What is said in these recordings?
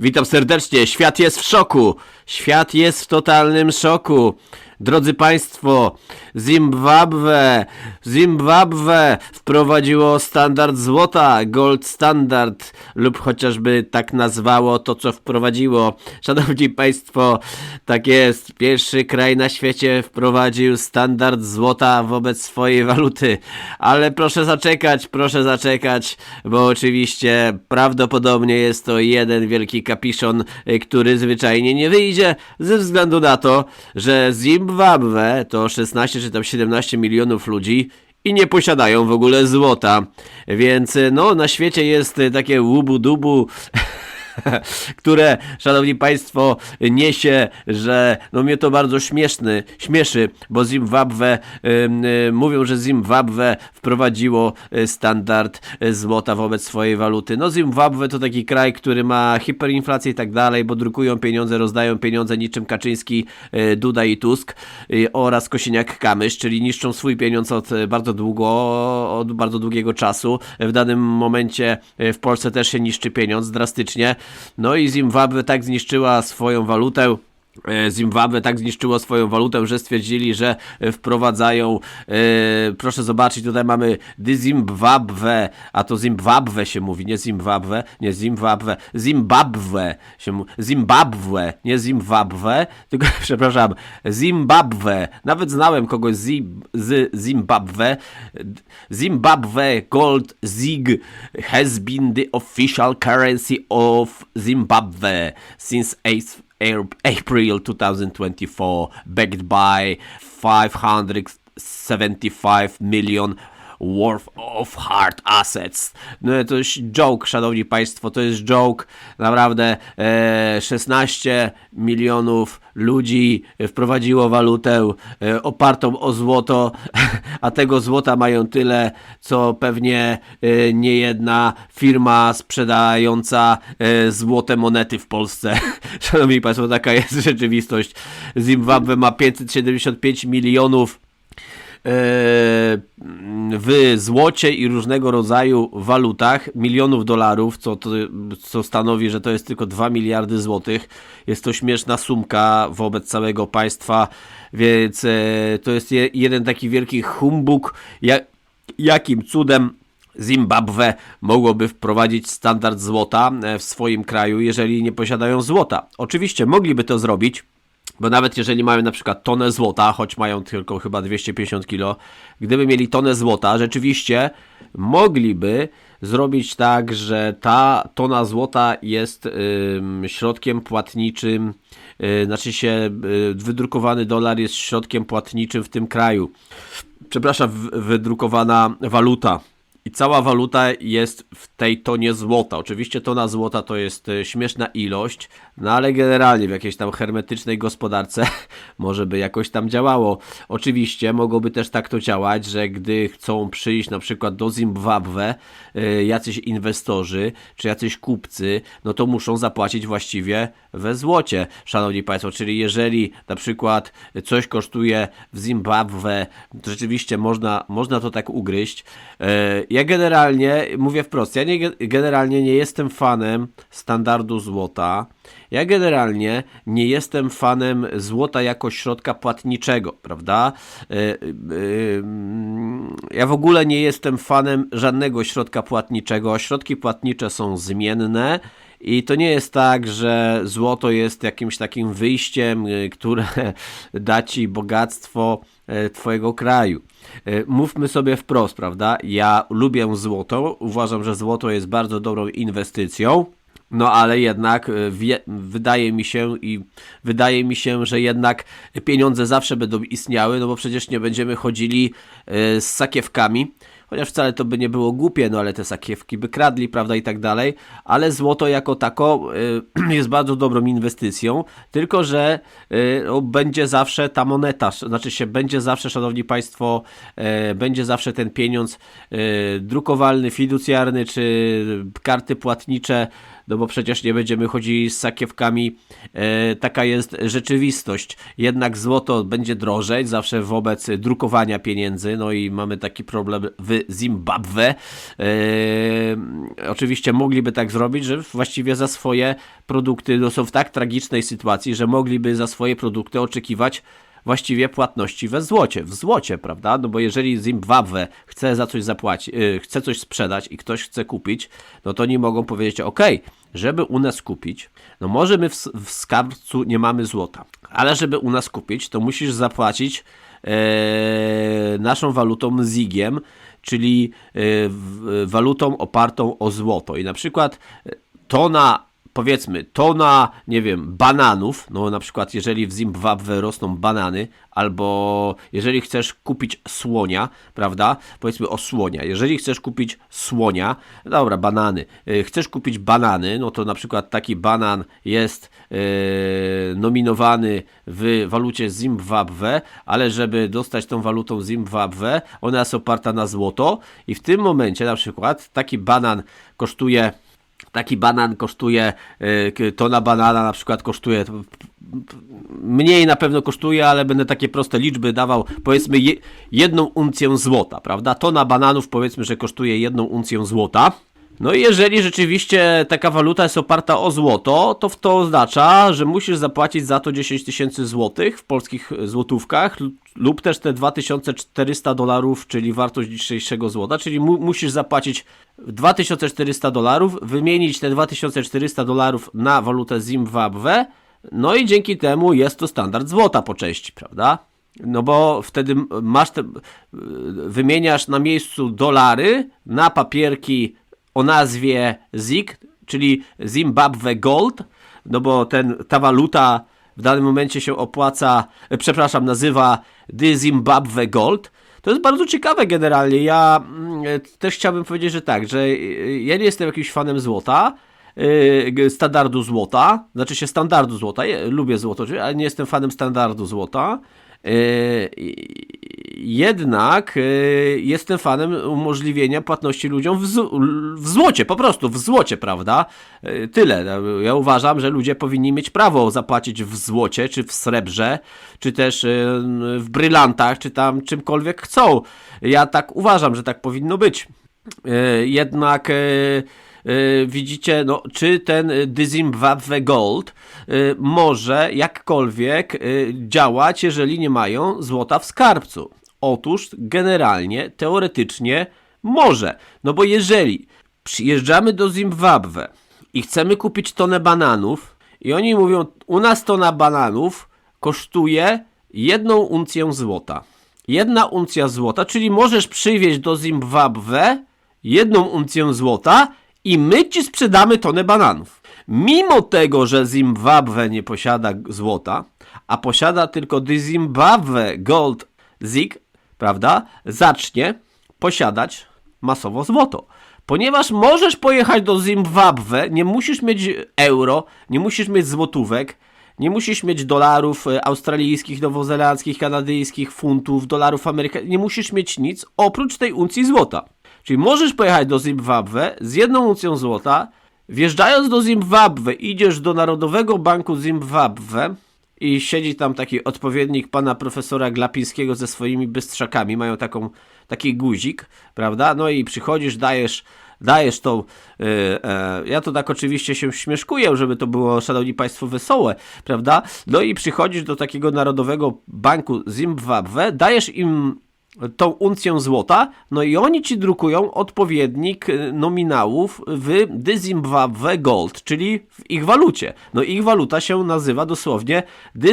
Witam serdecznie. Świat jest w szoku. Świat jest w totalnym szoku. Drodzy Państwo, Zimbabwe, Zimbabwe wprowadziło standard złota, gold standard, lub chociażby tak nazwało to, co wprowadziło. Szanowni Państwo, tak jest. Pierwszy kraj na świecie wprowadził standard złota wobec swojej waluty. Ale proszę zaczekać, proszę zaczekać, bo oczywiście prawdopodobnie jest to jeden wielki kapiszon, y, który zwyczajnie nie wyjdzie ze względu na to, że Zimbabwe to 16 czy tam 17 milionów ludzi i nie posiadają w ogóle złota. Więc no na świecie jest takie łubu-dubu które, szanowni państwo, niesie, że no mnie to bardzo śmieszny, śmieszy, bo Zimbabwe, y, mówią, że Zimbabwe wprowadziło y, standard y, złota wobec swojej waluty. No Zimbabwe to taki kraj, który ma hiperinflację i tak dalej, bo drukują pieniądze, rozdają pieniądze niczym Kaczyński, y, Duda i Tusk oraz Kosiniak-Kamysz, czyli niszczą swój pieniądz od bardzo długo, od bardzo długiego czasu. W danym momencie w Polsce też się niszczy pieniądz drastycznie. No i Zimbabwe tak zniszczyła swoją walutę. E, Zimbabwe tak zniszczyło swoją walutę, że stwierdzili, że e, wprowadzają, e, proszę zobaczyć, tutaj mamy Zimbabwe, a to Zimbabwe się mówi, nie Zimbabwe, nie Zimbabwe, Zimbabwe się mówi, Zimbabwe, nie Zimbabwe, tylko, przepraszam, Zimbabwe, nawet znałem kogoś z, z Zimbabwe, Zimbabwe Gold Zig has been the official currency of Zimbabwe since 8th April 2024, backed by 575 million worth of hard assets. No to jest joke, szanowni państwo, to jest joke. Naprawdę e, 16 milionów ludzi wprowadziło walutę e, opartą o złoto, a tego złota mają tyle, co pewnie e, nie jedna firma sprzedająca e, złote monety w Polsce. Szanowni państwo, taka jest rzeczywistość. Zimbabwe ma 575 milionów w złocie i różnego rodzaju walutach milionów dolarów, co, to, co stanowi, że to jest tylko 2 miliardy złotych. Jest to śmieszna sumka wobec całego państwa, więc e, to jest je, jeden taki wielki humbug. Ja, jakim cudem Zimbabwe mogłoby wprowadzić standard złota e, w swoim kraju, jeżeli nie posiadają złota? Oczywiście mogliby to zrobić. Bo nawet jeżeli mają na przykład tonę złota, choć mają tylko chyba 250 kg, gdyby mieli tonę złota, rzeczywiście mogliby zrobić tak, że ta tona złota jest ym, środkiem płatniczym, yy, znaczy się yy, wydrukowany dolar jest środkiem płatniczym w tym kraju. Przepraszam, wydrukowana waluta. I cała waluta jest w tej tonie złota. Oczywiście tona złota to jest e, śmieszna ilość, no ale generalnie w jakiejś tam hermetycznej gospodarce może by jakoś tam działało. Oczywiście mogłoby też tak to działać, że gdy chcą przyjść na przykład do Zimbabwe e, jacyś inwestorzy czy jacyś kupcy, no to muszą zapłacić właściwie we złocie, szanowni państwo. Czyli jeżeli na przykład coś kosztuje w Zimbabwe, to rzeczywiście można, można to tak ugryźć. E, Ja generalnie, mówię wprost, ja nie, generalnie nie jestem fanem standardu złota. Ja generalnie nie jestem fanem złota jako środka płatniczego, prawda? E, e, Ja w ogóle nie jestem fanem żadnego środka płatniczego. Środki płatnicze są zmienne. I to nie jest tak, że złoto jest jakimś takim wyjściem, y, które da ci bogactwo e, twojego kraju. E, Mówmy sobie wprost, prawda? Ja lubię złoto, uważam, że złoto jest bardzo dobrą inwestycją. No ale jednak e, wie, wydaje mi się i wydaje mi się, że jednak pieniądze zawsze będą istniały, no bo przecież nie będziemy chodzili e, z sakiewkami, chociaż wcale to by nie było głupie, no ale te sakiewki by kradli, prawda, i tak dalej, ale złoto jako tako y, jest bardzo dobrą inwestycją, tylko że y, no, będzie zawsze ta moneta, znaczy się będzie zawsze, szanowni państwo, y, będzie zawsze ten pieniądz y, drukowalny, fiducjarny, czy karty płatnicze, no bo przecież nie będziemy chodzili z sakiewkami, e, taka jest rzeczywistość. Jednak złoto będzie drożeć zawsze wobec drukowania pieniędzy, no i mamy taki problem w Zimbabwe. E, oczywiście mogliby tak zrobić, że właściwie za swoje produkty no, są w tak tragicznej sytuacji, że mogliby za swoje produkty oczekiwać właściwie płatności we złocie, w złocie, prawda? No bo jeżeli Zimbabwe chce za coś zapłacić, yy, chce coś sprzedać i ktoś chce kupić, no to nie mogą powiedzieć, ok, żeby u nas kupić, no może my w, w skarbcu nie mamy złota, ale żeby u nas kupić, to musisz zapłacić yy, naszą walutą zigiem, czyli yy, walutą opartą o złoto. I na przykład tona powiedzmy tona, nie wiem, bananów, no na przykład jeżeli w Zimbabwe rosną banany, albo jeżeli chcesz kupić słonia, prawda, powiedzmy o słonia, jeżeli chcesz kupić słonia, dobra, banany, yy, chcesz kupić banany, no to na przykład taki banan jest yy, nominowany w walucie Zimbabwe, ale żeby dostać tą walutą Zimbabwe, ona jest oparta na złoto i w tym momencie na przykład taki banan kosztuje taki banan kosztuje, y, tona banana na przykład kosztuje, mniej na pewno kosztuje, ale będę takie proste liczby dawał, powiedzmy jedną uncję złota, prawda? Tona bananów powiedzmy, że kosztuje jedną uncję złota. No i jeżeli rzeczywiście taka waluta jest oparta o złoto, to to oznacza, że musisz zapłacić za to 10 tysięcy złotych w polskich złotówkach lub też te 2400 dolarów, czyli wartość dzisiejszego złota, czyli mu musisz zapłacić 2400 dolarów, wymienić te 2400 dolarów na walutę Zimbabwe, no i dzięki temu jest to standard złota po części, prawda? No bo wtedy masz te, wymieniasz na miejscu dolary na papierki o nazwie ZIG, czyli Zimbabwe Gold, no bo ten, ta waluta w danym momencie się opłaca, e, przepraszam, nazywa The Zimbabwe Gold. To jest bardzo ciekawe generalnie. Ja mm, e, też chciałbym powiedzieć, że tak, że e, ja nie jestem jakimś fanem złota, standardu złota, znaczy się standardu złota, ja lubię złoto, ale nie jestem fanem standardu złota. Jednak jestem fanem umożliwienia płatności ludziom w, w złocie, po prostu w złocie, prawda? Tyle. Ja uważam, że ludzie powinni mieć prawo zapłacić w złocie, czy w srebrze, czy też w brylantach, czy tam czymkolwiek chcą. Ja tak uważam, że tak powinno być. Jednak widzicie, no, czy ten The Zimbabwe Gold y, może jakkolwiek działać, jeżeli nie mają złota w skarbcu. Otóż generalnie, teoretycznie może. No bo jeżeli przyjeżdżamy do Zimbabwe i chcemy kupić tonę bananów i oni mówią, u nas tona bananów kosztuje jedną uncję złota. Jedna uncja złota, czyli możesz przywieźć do Zimbabwe jedną uncję złota i my ci sprzedamy tonę bananów. Mimo tego, że Zimbabwe nie posiada złota, a posiada tylko The Zimbabwe Gold Zig, prawda, zacznie posiadać masowo złoto. Ponieważ możesz pojechać do Zimbabwe, nie musisz mieć euro, nie musisz mieć złotówek, nie musisz mieć dolarów e, australijskich, nowozelandzkich, kanadyjskich, funtów, dolarów amerykańskich, nie musisz mieć nic oprócz tej uncji złota. Czyli możesz pojechać do Zimbabwe z jedną uncją złota, wjeżdżając do Zimbabwe, idziesz do Narodowego Banku Zimbabwe i siedzi tam taki odpowiednik pana profesora Glapińskiego ze swoimi bystrzakami, mają taką, taki guzik, prawda? No i przychodzisz, dajesz dajesz tą. Yy, ja to tak oczywiście się śmieszkuję, żeby to było, szanowni państwo, wesołe, prawda? No i przychodzisz do takiego Narodowego Banku Zimbabwe, dajesz im tą uncję złota, no i oni ci drukują odpowiednik y, nominałów w Zimbabwe Gold, czyli w ich walucie. No ich waluta się nazywa dosłownie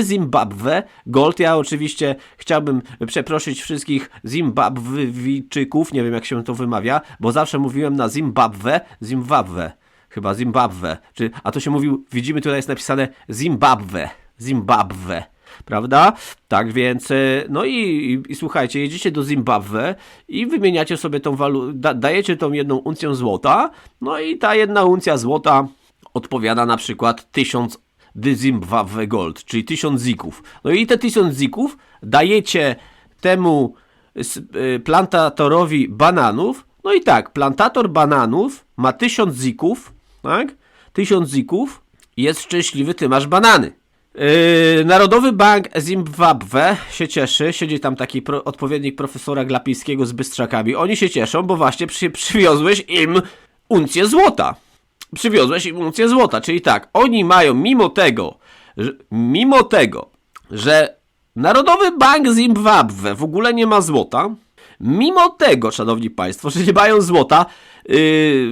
Zimbabwe Gold. Ja oczywiście chciałbym przeprosić wszystkich Zimbabwijczyków, nie wiem jak się to wymawia, bo zawsze mówiłem na Zimbabwe, Zimbabwe, chyba Zimbabwe, czy, a to się mówił, widzimy tutaj jest napisane Zimbabwe, Zimbabwe prawda? Tak więc, e, no i, i, i słuchajcie, jedziecie do Zimbabwe i wymieniacie sobie tą walutę, da, dajecie tą jedną uncję złota, no i ta jedna uncja złota odpowiada na przykład 1000 The Zimbabwe Gold, czyli 1000 zików. No i te 1000 zików dajecie temu e, plantatorowi bananów, no i tak, plantator bananów ma 1000 zików, tak? 1000 zików, jest szczęśliwy, ty masz banany. Yy, Narodowy Bank Zimbabwe się cieszy, siedzi tam taki pro, odpowiednik profesora Glapińskiego z Bystrzakami. Oni się cieszą, bo właśnie przy, przywiozłeś im uncję złota. Przywiozłeś im uncję złota, czyli tak, oni mają mimo tego, że, mimo tego, że Narodowy Bank Zimbabwe w ogóle nie ma złota, mimo tego, szanowni państwo, że nie mają złota, yy,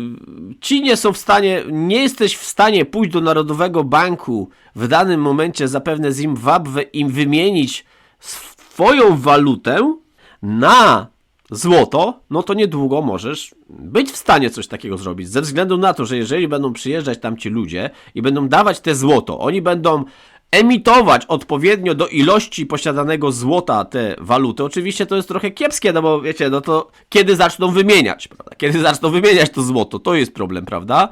ci nie są w stanie, nie jesteś w stanie pójść do Narodowego Banku w danym momencie zapewne Zimbabwe im wymienić swoją walutę na złoto, no to niedługo możesz być w stanie coś takiego zrobić. Ze względu na to, że jeżeli będą przyjeżdżać tam ci ludzie i będą dawać te złoto, oni będą emitować odpowiednio do ilości posiadanego złota te waluty. Oczywiście to jest trochę kiepskie, no bo wiecie, no to kiedy zaczną wymieniać, prawda? Kiedy zaczną wymieniać to złoto, to jest problem, prawda?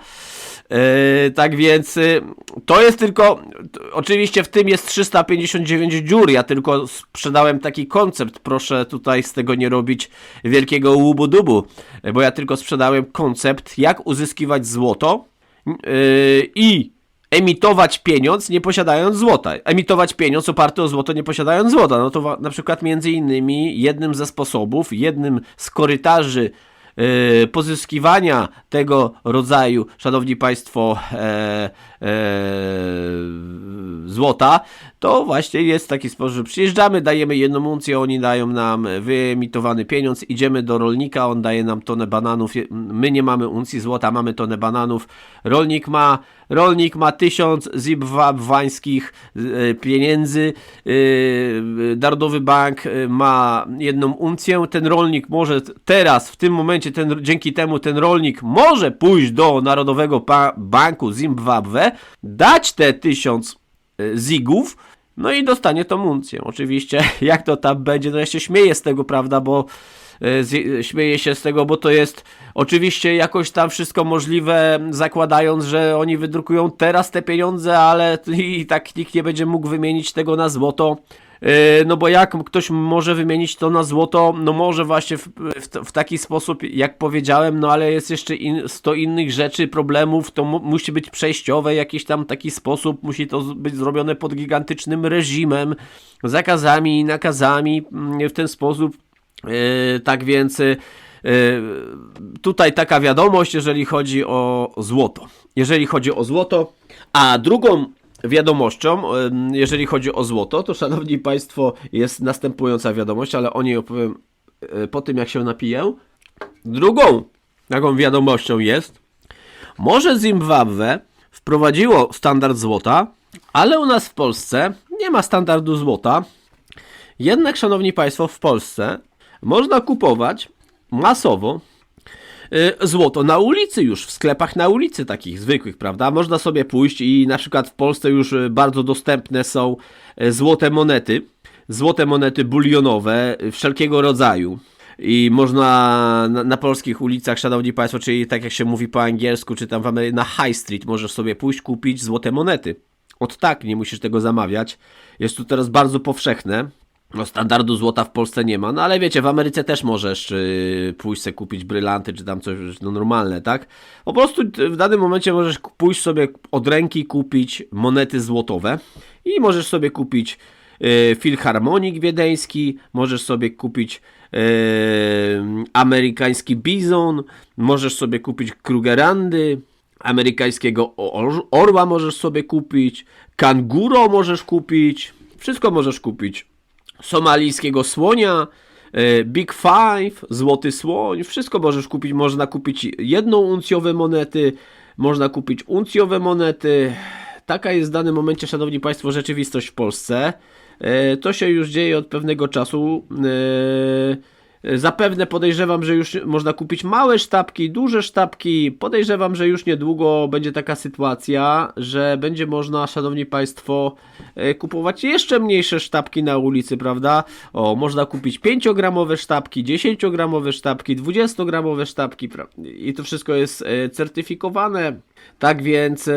Yy, tak więc yy, to jest tylko, oczywiście w tym jest 359 dziur, ja tylko sprzedałem taki koncept, proszę tutaj z tego nie robić wielkiego łubu-dubu, bo ja tylko sprzedałem koncept, jak uzyskiwać złoto yy, i emitować pieniądz nie posiadając złota. Emitować pieniądz oparty o złoto nie posiadając złota. No to na przykład między innymi jednym ze sposobów, jednym z korytarzy e, pozyskiwania tego rodzaju, szanowni państwo, e, e, złota, to właśnie jest taki sposób, że przyjeżdżamy, dajemy jedną uncję, oni dają nam wyemitowany pieniądz, idziemy do rolnika, on daje nam tonę bananów, my nie mamy uncji złota, mamy tonę bananów, rolnik ma Rolnik ma tysiąc zimbabwańskich e, pieniędzy, e, Narodowy Bank e, ma jedną uncję, ten rolnik może teraz, w tym momencie, ten, dzięki temu ten rolnik może pójść do Narodowego Banku Zimbabwe, dać te tysiąc zigów, no i dostanie tą uncję. Oczywiście, jak to tam będzie, no ja się śmieję z tego, prawda, bo śmieję się z tego, bo to jest oczywiście jakoś tam wszystko możliwe, zakładając, że oni wydrukują teraz te pieniądze, ale i tak nikt nie będzie mógł wymienić tego na złoto. E, No bo jak ktoś może wymienić to na złoto, no może właśnie w, w, w taki sposób, jak powiedziałem, no ale jest jeszcze in, 100 innych rzeczy, problemów, to mu, musi być przejściowe, jakiś tam taki sposób, musi to być zrobione pod gigantycznym reżimem, zakazami nakazami mm, w ten sposób. E, tak więc e, tutaj taka wiadomość, jeżeli chodzi o złoto. Jeżeli chodzi o złoto, a drugą wiadomością, em, jeżeli chodzi o złoto, to szanowni państwo, jest następująca wiadomość, ale o niej opowiem po tym, jak się napiję. Drugą taką wiadomością jest, może Zimbabwe wprowadziło standard złota, ale u nas w Polsce nie ma standardu złota. Jednak, szanowni państwo, w Polsce można kupować masowo y, złoto na ulicy już, w sklepach na ulicy takich zwykłych, prawda? Można sobie pójść i na przykład w Polsce już y, bardzo dostępne są y, złote monety, złote monety bulionowe wszelkiego rodzaju. I można na, na polskich ulicach, szanowni państwo, czyli tak jak się mówi po angielsku, czy tam Amery- na High Street, możesz sobie pójść kupić złote monety. Od tak, nie musisz tego zamawiać. Jest to teraz bardzo powszechne. No, standardu złota w Polsce nie ma, no ale wiecie, w Ameryce też możesz yy, pójść sobie kupić brylanty, czy tam coś no, normalne, tak? Po prostu w danym momencie możesz pójść sobie od ręki kupić monety złotowe i możesz sobie kupić yy, filharmonik wiedeński, możesz sobie kupić yy, amerykański bizon, możesz sobie kupić krugerandy, amerykańskiego or- orła możesz sobie kupić, kanguro możesz kupić, wszystko możesz kupić somalijskiego słonia, e, Big Five, złoty słoń, wszystko możesz kupić. Można kupić jedną uncjowe monety, można kupić uncjowe monety. Taka jest w danym momencie, szanowni państwo, rzeczywistość w Polsce. E, To się już dzieje od pewnego czasu. E, Zapewne podejrzewam, że już można kupić małe sztabki, duże sztabki. Podejrzewam, że już niedługo będzie taka sytuacja, że będzie można, szanowni państwo, e, kupować jeszcze mniejsze sztabki na ulicy, prawda? O, można kupić 5-gramowe sztabki, 10-gramowe sztabki, 20-gramowe sztabki i to wszystko jest e, certyfikowane. Tak więc,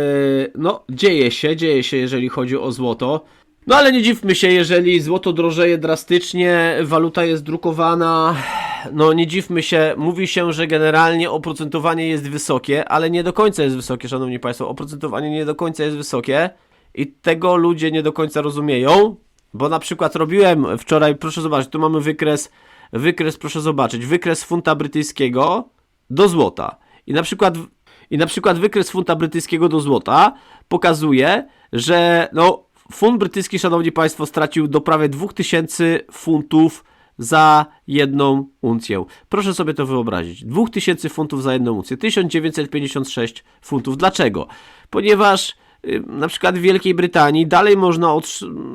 no, dzieje się, dzieje się, jeżeli chodzi o złoto. No ale nie dziwmy się, jeżeli złoto drożeje drastycznie, waluta jest drukowana, no nie dziwmy się, mówi się, że generalnie oprocentowanie jest wysokie, ale nie do końca jest wysokie, szanowni państwo. Oprocentowanie nie do końca jest wysokie i tego ludzie nie do końca rozumieją, bo na przykład robiłem wczoraj, proszę zobaczyć, tu mamy wykres, wykres, proszę zobaczyć, wykres funta brytyjskiego do złota. I na przykład, i na przykład wykres funta brytyjskiego do złota pokazuje, że no, funt brytyjski, szanowni państwo, stracił do prawie 2000 funtów za jedną uncję. Proszę sobie to wyobrazić. 2000 funtów za jedną uncję. 1956 funtów. Dlaczego? Ponieważ na przykład w Wielkiej Brytanii dalej można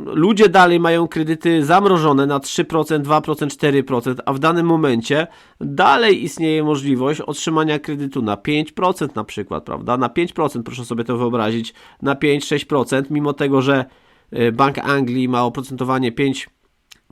ludzie dalej mają kredyty zamrożone na 3%, 2%, 4%, a w danym momencie dalej istnieje możliwość otrzymania kredytu na 5% na przykład, prawda? Na 5%, proszę sobie to wyobrazić, na 5-6%, mimo tego, że y, Bank Anglii ma oprocentowanie 5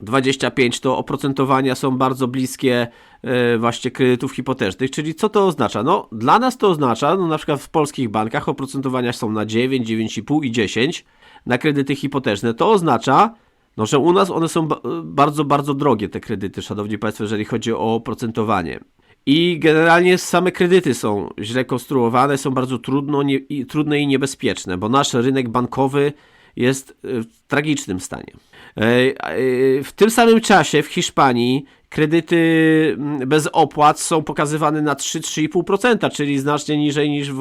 25 to oprocentowania są bardzo bliskie e, właśnie kredytów hipotecznych, czyli co to oznacza? No dla nas to oznacza, no na przykład w polskich bankach oprocentowania są na 9, 9,5 i 10 na kredyty hipoteczne. To oznacza, no że u nas one są ba- bardzo, bardzo drogie te kredyty, szanowni państwo, jeżeli chodzi o oprocentowanie. I generalnie same kredyty są źle konstruowane, są bardzo trudno, nie, trudne i niebezpieczne, bo nasz rynek bankowy jest e, w tragicznym stanie. E, e, W tym samym czasie w Hiszpanii kredyty bez opłat są pokazywane na 3-3,5%, czyli znacznie niżej niż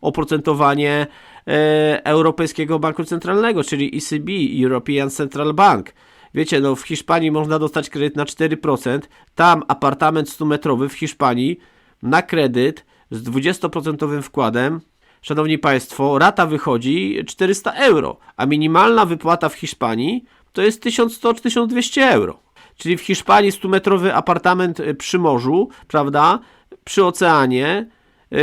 oprocentowanie Europejskiego Banku Centralnego, czyli ECB, European Central Bank. Wiecie, no w Hiszpanii można dostać kredyt na 4%, tam apartament 100-metrowy w Hiszpanii na kredyt z 20% wkładem Szanowni Państwo, rata wychodzi 400 euro, a minimalna wypłata w Hiszpanii to jest 1100-1200 euro. Czyli w Hiszpanii 100-metrowy apartament y, przy morzu, prawda, przy oceanie, yy,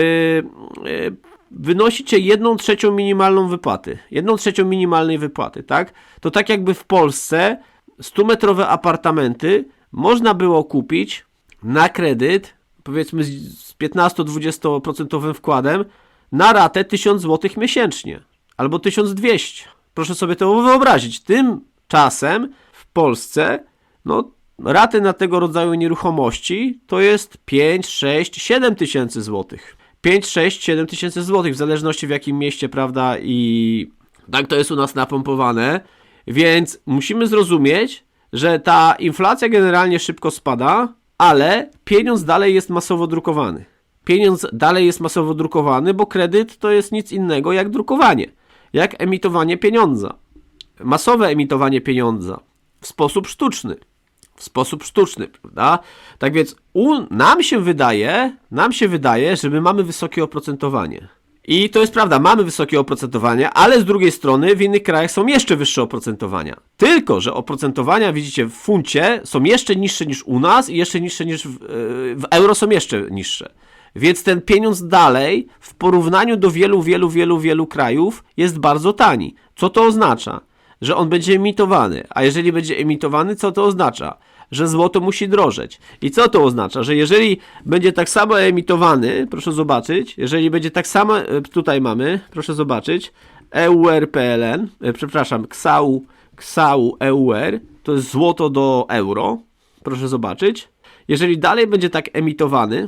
yy, wynosicie jedną trzecią minimalną wypłaty. Jedną trzecią minimalnej wypłaty, tak? To tak jakby w Polsce 100-metrowe apartamenty można było kupić na kredyt, powiedzmy z 15-20% wkładem, na ratę 1000 zł miesięcznie albo 1200. Proszę sobie to wyobrazić. Tymczasem w Polsce no, raty na tego rodzaju nieruchomości to jest 5, 6, 7 tysięcy złotych. 5, 6, 7 tysięcy złotych, w zależności w jakim mieście, prawda, i tak to jest u nas napompowane. Więc musimy zrozumieć, że ta inflacja generalnie szybko spada, ale pieniądz dalej jest masowo drukowany. Pieniądz dalej jest masowo drukowany, bo kredyt to jest nic innego jak drukowanie, jak emitowanie pieniądza. Masowe emitowanie pieniądza w sposób sztuczny. W sposób sztuczny, prawda? Tak więc u, nam się wydaje, nam się wydaje, że my mamy wysokie oprocentowanie. I to jest prawda, mamy wysokie oprocentowanie, ale z drugiej strony w innych krajach są jeszcze wyższe oprocentowania. Tylko, że oprocentowania, widzicie, w funcie są jeszcze niższe niż u nas i jeszcze niższe niż w, yy, w euro są jeszcze niższe. Więc ten pieniądz dalej w porównaniu do wielu, wielu, wielu, wielu krajów jest bardzo tani. Co to oznacza? Że on będzie emitowany. A jeżeli będzie emitowany, co to oznacza? Że złoto musi drożeć. I co to oznacza? Że jeżeli będzie tak samo emitowany, proszę zobaczyć, jeżeli będzie tak samo, e, tutaj mamy, proszę zobaczyć, EUR-PLN, e, przepraszam, KSAU, KSAU EUR, to jest złoto do euro, proszę zobaczyć. Jeżeli dalej będzie tak emitowany,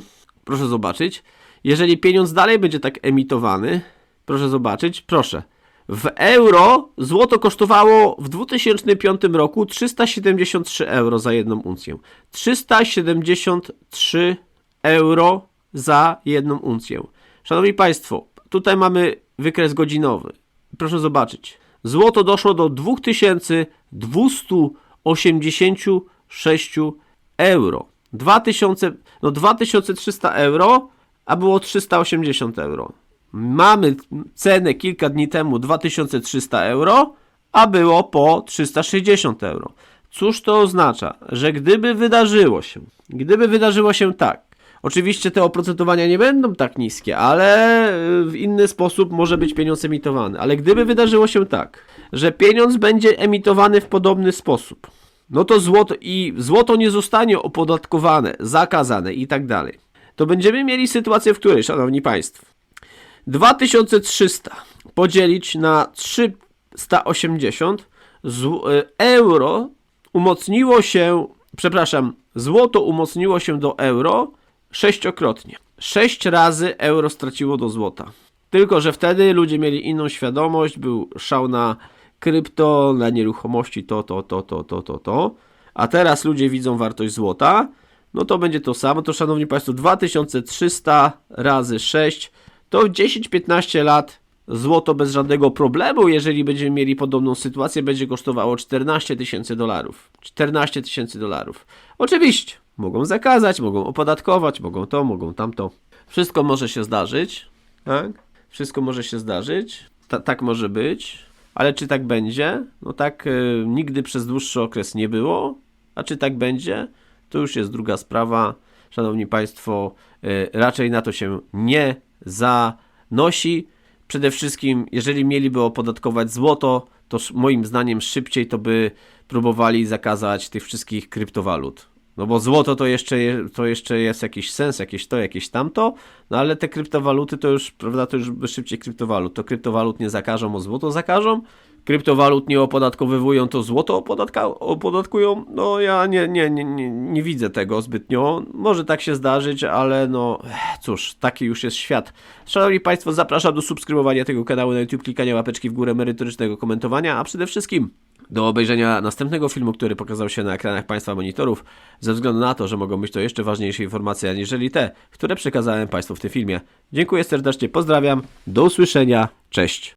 proszę zobaczyć. Jeżeli pieniądz dalej będzie tak emitowany, proszę zobaczyć, proszę. W euro złoto kosztowało w 2005 roku 373 euro za jedną uncję. 373 euro za jedną uncję. Szanowni Państwo, tutaj mamy wykres godzinowy. Proszę zobaczyć. Złoto doszło do 2286 euro. 2000, no 2300 euro, a było 380 euro. Mamy cenę kilka dni temu 2300 euro, a było po 360 euro. Cóż to oznacza? Że gdyby wydarzyło się, gdyby wydarzyło się tak, oczywiście te oprocentowania nie będą tak niskie, ale w inny sposób może być pieniądz emitowany. Ale gdyby wydarzyło się tak, że pieniądz będzie emitowany w podobny sposób, no to złoto i złoto nie zostanie opodatkowane, zakazane i tak dalej. To będziemy mieli sytuację, w której, szanowni państwo, 2300 podzielić na 380 z, e, euro umocniło się, przepraszam, Złoto umocniło się do euro sześciokrotnie. Sześć razy euro straciło do złota. Tylko, że wtedy ludzie mieli inną świadomość, był szał na krypto, na nieruchomości, to, to, to, to, to, to, to. A teraz ludzie widzą wartość złota, no to będzie to samo. To, szanowni państwo, 2300 razy 6 to w 10-15 lat złoto bez żadnego problemu, jeżeli będziemy mieli podobną sytuację, będzie kosztowało 14 tysięcy dolarów. 14 tysięcy dolarów. Oczywiście, mogą zakazać, mogą opodatkować, mogą to, mogą tamto. Wszystko może się zdarzyć, tak? Wszystko może się zdarzyć, Ta, tak może być, ale czy tak będzie? No tak y, nigdy przez dłuższy okres nie było, a czy tak będzie? To już jest druga sprawa. Szanowni Państwo, y, raczej na to się nie zanosi. Przede wszystkim, jeżeli mieliby opodatkować złoto, to moim zdaniem szybciej to by próbowali zakazać tych wszystkich kryptowalut. No bo złoto to jeszcze, je- to jeszcze jest jakiś sens, jakieś to, jakieś tamto, no ale te kryptowaluty to już, prawda, to już szybciej kryptowalut. To kryptowalut nie zakażą, o złoto zakażą. Kryptowalut nie opodatkowywują, to złoto opodatka, opodatkują. No ja nie, nie, nie, nie, nie widzę tego zbytnio. Może tak się zdarzyć, ale no ech, cóż, taki już jest świat. Szanowni Państwo, zapraszam do subskrybowania tego kanału na YouTube, klikania łapeczki w górę, merytorycznego komentowania, a przede wszystkim do obejrzenia następnego filmu, który pokazał się na ekranach Państwa monitorów, ze względu na to, że mogą być to jeszcze ważniejsze informacje, aniżeli te, które przekazałem Państwu w tym filmie. Dziękuję serdecznie, pozdrawiam, do usłyszenia, cześć.